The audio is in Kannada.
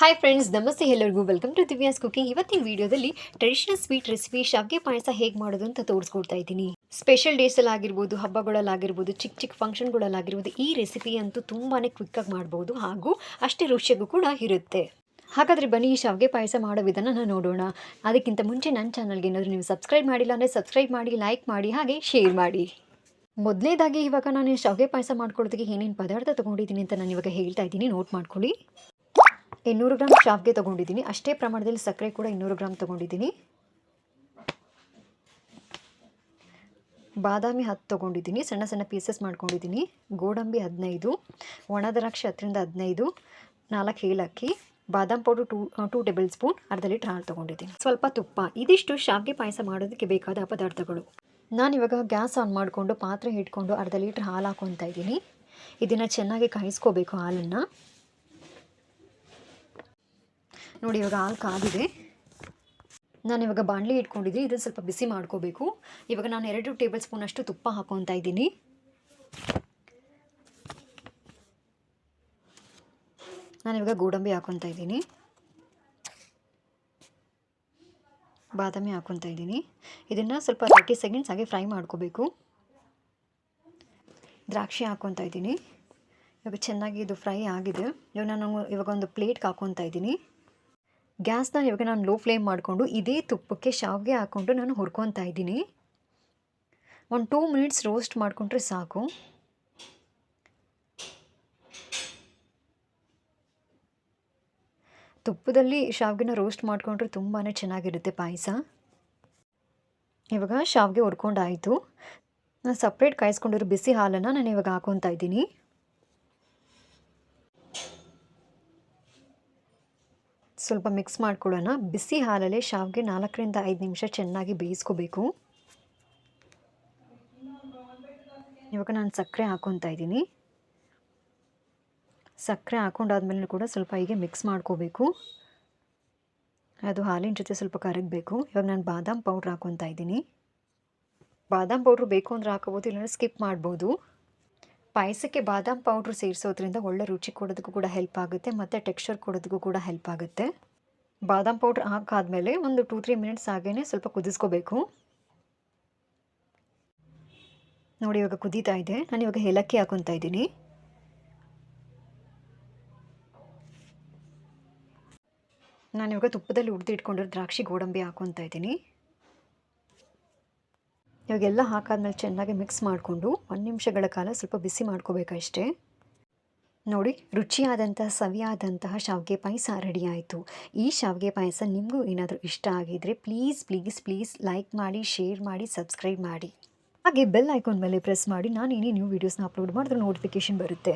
ಹಾಯ್ ಫ್ರೆಂಡ್ಸ್ ನಮಸ್ತೆ ಎಲ್ಲರಿಗೂ. ವೆಲ್ಕಮ್ ಟು ದಿವ್ಯಾಸ್ ಕುಕಿಂಗ್ ಇವತ್ತಿನ ವಿಡಿಯೋದಲ್ಲಿ ಟ್ರೆಡಿಷನಲ್ ಸ್ವೀಟ್ ರೆಸಿಪಿ ಶಾವಿಗೆ ಪಾಯಸ ಹೇಗೆ ಮಾಡೋದು ಅಂತ ತೋರಿಸ್ಕೊಡ್ತಾ ಇದ್ದೀನಿ. ಸ್ಪೆಷಲ್ ಡೇಸಲ್ಲಿ ಆಗಿರ್ಬೋದು ಹಬ್ಬಗಳಲ್ಲಾಗಿರ್ಬೋದು ಚಿಕ್ಕ ಚಿಕ್ಕ ಫಂಕ್ಷನ್ಗಳಲ್ಲಾಗಿರ್ಬೋದು ಈ ರೆಸಿಪಿ ಅಂತೂ ತುಂಬಾ ಕ್ವಿಕ್ಕಾಗಿ ಮಾಡ್ಬೋದು ಹಾಗೂ ಅಷ್ಟೇ ರುಚಿಯಾಗೂ ಕೂಡ ಇರುತ್ತೆ. ಹಾಗಾದರೆ ಬನ್ನಿ ಈ ಶಾವಿಗೆ ಪಾಯಸ ಮಾಡೋ ವಿಧಾನ ನೋಡೋಣ. ಅದಕ್ಕಿಂತ ಮುಂಚೆ ನನ್ನ ಚಾನಲ್ಗೆ ಏನಾದರೂ ನೀವು ಸಬ್ಸ್ಕ್ರೈಬ್ ಮಾಡಿಲ್ಲ ಅಂದರೆ ಸಬ್ಸ್ಕ್ರೈಬ್ ಮಾಡಿ ಲೈಕ್ ಮಾಡಿ, ಹಾಗೆ ಶೇರ್ ಮಾಡಿ. ಮೊದಲನೇದಾಗಿ ಇವಾಗ ನಾನು ಶಾವಿಗೆ ಪಾಯಸ ಮಾಡ್ಕೊಳ್ಳೋದಕ್ಕೆ ಏನೇನು ಪದಾರ್ಥ ತೊಗೊಂಡಿದ್ದೀನಿ ಅಂತ ನಾನು ಇವಾಗ ಹೇಳ್ತಾ ಇದ್ದೀನಿ. ನೋಟ್ ಮಾಡ್ಕೊಳ್ಳಿ. ಇನ್ನೂರು ಗ್ರಾಮ್ ಶಾವಿಗೆ ತೊಗೊಂಡಿದ್ದೀನಿ. ಅಷ್ಟೇ ಪ್ರಮಾಣದಲ್ಲಿ ಸಕ್ಕರೆ ಕೂಡ ಇನ್ನೂರು ಗ್ರಾಮ್ ತೊಗೊಂಡಿದ್ದೀನಿ. ಬಾದಾಮಿ ಹತ್ತು ತೊಗೊಂಡಿದ್ದೀನಿ. ಸಣ್ಣ ಸಣ್ಣ ಪೀಸಸ್ ಮಾಡ್ಕೊಂಡಿದ್ದೀನಿ. ಗೋಡಂಬಿ ಹದಿನೈದು, ಒಣ ದ್ರಾಕ್ಷಿ ಹತ್ತರಿಂದ ಹದಿನೈದು, ನಾಲ್ಕು ಏಲಕ್ಕಿ, ಬಾದಾಮ್ powder two two tablespoon ಅರ್ಧ ಲೀಟ್ರ್ ಹಾಲು ತೊಗೊಂಡಿದ್ದೀನಿ. ಸ್ವಲ್ಪ ತುಪ್ಪ. ಇದಿಷ್ಟು ಶಾವಿಗೆ ಪಾಯಸ ಮಾಡೋದಕ್ಕೆ ಬೇಕಾದ ಪದಾರ್ಥಗಳು. ನಾನಿವಾಗ ಗ್ಯಾಸ್ ಆನ್ ಮಾಡಿಕೊಂಡು ಪಾತ್ರೆ ಇಟ್ಕೊಂಡು ಅರ್ಧ ಲೀಟ್ರ್ ಹಾಲು ಹಾಕೊತಾ ಇದ್ದೀನಿ. ಇದನ್ನು ಚೆನ್ನಾಗಿ ಕಾಯಿಸ್ಕೋಬೇಕು ಹಾಲನ್ನು. ನೋಡಿ, ಇವಾಗ ಹಾಲು ಕಾದಿದೆ. ನಾನು ಇವಾಗ ಬಾಣಲಿ ಇಟ್ಕೊಂಡಿದ್ದೀನಿ ಇದನ್ನು ಸ್ವಲ್ಪ ಬಿಸಿ ಮಾಡ್ಕೋಬೇಕು. ಇವಾಗ ನಾನು ಎರಡು ಟೇಬಲ್ ಸ್ಪೂನ್ ಅಷ್ಟು ತುಪ್ಪ ಹಾಕೊತಾ ಇದ್ದೀನಿ. ನಾನು ಇವಾಗ ಗೋಡಂಬಿ ಹಾಕೊತಾ ಇದ್ದೀನಿ. ಬಾದಾಮಿ ಹಾಕೊತಾ ಇದ್ದೀನಿ. ಇದನ್ನು ಸ್ವಲ್ಪ ತರ್ಟಿ ಸೆಕೆಂಡ್ಸ್ ಹಾಗೆ ಫ್ರೈ ಮಾಡ್ಕೋಬೇಕು. ದ್ರಾಕ್ಷಿ ಹಾಕೊತ ಇದ್ದೀನಿ. ಇವಾಗ ಚೆನ್ನಾಗಿ ಇದು ಫ್ರೈ ಆಗಿದೆ. ಇವಾಗ ನಾನು ಇವಾಗ ಒಂದು ಪ್ಲೇಟ್ಗೆ ಹಾಕೊತ ಇದ್ದೀನಿ. ಗ್ಯಾಸ್ನ ಇವಾಗ ನಾನು ಲೋ ಫ್ಲೇಮ್ ಮಾಡಿಕೊಂಡು ಇದೇ ತುಪ್ಪಕ್ಕೆ ಶಾವಿಗೆ ಹಾಕ್ಕೊಂಡು ನಾನು ಹುರ್ಕೊತಾ ಇದ್ದೀನಿ. ಒಂದು ಟೂ ಮಿನಿಟ್ಸ್ ರೋಸ್ಟ್ ಮಾಡಿಕೊಂಡ್ರೆ ಸಾಕು. ತುಪ್ಪದಲ್ಲಿ ಶಾವಿಗೆನ ರೋಸ್ಟ್ ಮಾಡಿಕೊಂಡ್ರೆ ತುಂಬಾ ಚೆನ್ನಾಗಿರುತ್ತೆ ಪಾಯಸ. ಇವಾಗ ಶಾವಿಗೆ ಹುರ್ಕೊಂಡಾಯಿತು. ನಾನು ಸಪ್ರೇಟ್ ಕಾಯಿಸ್ಕೊಂಡಿರೋ ಬಿಸಿ ಹಾಲನ್ನು ನಾನು ಇವಾಗ ಹಾಕೊತಾ ಇದ್ದೀನಿ. ಸ್ವಲ್ಪ ಮಿಕ್ಸ್ ಮಾಡ್ಕೊಳ್ಳೋಣ. ಬಿಸಿ ಹಾಲಲ್ಲೇ ಶಾವಿಗೆ ನಾಲ್ಕರಿಂದ ಐದು ನಿಮಿಷ ಚೆನ್ನಾಗಿ ಬೇಯಿಸ್ಕೋಬೇಕು. ಇವಾಗ ನಾನು ಸಕ್ಕರೆ ಹಾಕ್ಕೊತಾ ಇದ್ದೀನಿ. ಸಕ್ಕರೆ ಹಾಕೊಂಡಾದ್ಮೇಲೆ ಕೂಡ ಸ್ವಲ್ಪ ಹೀಗೆ ಮಿಕ್ಸ್ ಮಾಡ್ಕೋಬೇಕು. ಅದು ಹಾಲಿನ ಜೊತೆ ಸ್ವಲ್ಪ ಕರಗಬೇಕು. ಇವಾಗ ನಾನು ಬಾದಾಮ್ ಪೌಡ್ರ್ ಹಾಕ್ಕೊತಾ ಇದ್ದೀನಿ. ಬಾದಾಮ್ ಪೌಡ್ರ್ ಬೇಕು ಅಂದರೆ ಹಾಕೋಬೋದು, ಇಲ್ಲಾಂದರೆ ಸ್ಕಿಪ್ ಮಾಡ್ಬೋದು. ಪಾಯಸಕ್ಕೆ ಬಾದಾಮ್ ಪೌಡ್ರ್ ಸೇರಿಸೋದ್ರಿಂದ ಒಳ್ಳೆ ರುಚಿ ಕೊಡೋದಕ್ಕೂ ಕೂಡ ಹೆಲ್ಪ್ ಆಗುತ್ತೆ, ಮತ್ತು ಟೆಕ್ಸ್ಚರ್ ಕೊಡೋದಕ್ಕೂ ಕೂಡ ಹೆಲ್ಪ್ ಆಗುತ್ತೆ. ಬಾದಾಮ್ ಪೌಡ್ರ್ ಹಾಕಾದ್ಮೇಲೆ ಒಂದು ಟೂ ತ್ರೀ ಮಿನಿಟ್ಸ್ ಹಾಗೇ ಸ್ವಲ್ಪ ಕುದಿಸ್ಕೋಬೇಕು. ನೋಡಿ ಇವಾಗ ಕುದೀತಾ ಇದೆ. ನಾನು ಇವಾಗ ಏಲಕ್ಕಿ ಹಾಕೊತಾ ಇದ್ದೀನಿ. ನಾನು ಇವಾಗ ತುಪ್ಪದಲ್ಲಿ ಹುರಿದಿಟ್ಕೊಂಡಿರೋ ದ್ರಾಕ್ಷಿ ಗೋಡಂಬಿ ಹಾಕೊತಾ ಇದ್ದೀನಿ. ಇವಾಗೆಲ್ಲ ಹಾಕಾದ್ಮೇಲೆ ಚೆನ್ನಾಗಿ ಮಿಕ್ಸ್ ಮಾಡಿಕೊಂಡು ಒಂದು ನಿಮಿಷಗಳ ಕಾಲ ಸ್ವಲ್ಪ ಬಿಸಿ ಮಾಡ್ಕೋಬೇಕಷ್ಟೇ ನೋಡಿ ರುಚಿಯಾದಂತಹ ಸವಿಯಾದಂತಹ ಶಾವಿಗೆ ಪಾಯಸ ರೆಡಿ ಆಯಿತು. ಈ ಶಾವಿಗೆ ಪಾಯಸ ನಿಮಗೂ ಏನಾದರೂ ಇಷ್ಟ ಆಗಿದ್ದರೆ ಪ್ಲೀಸ್ ಪ್ಲೀಸ್ ಪ್ಲೀಸ್ ಲೈಕ್ ಮಾಡಿ ಶೇರ್ ಮಾಡಿ ಸಬ್ಸ್ಕ್ರೈಬ್ ಮಾಡಿ. ಹಾಗೆ ಬೆಲ್ ಐಕಾನ್ ಮೇಲೆ ಪ್ರೆಸ್ ಮಾಡಿ ನಾನು ಏನೇ ನ್ಯೂ ವೀಡಿಯೋಸ್ನ ಅಪ್ಲೋಡ್ ಮಾಡಿದ್ರೆ ನೋಟಿಫಿಕೇಷನ್ ಬರುತ್ತೆ.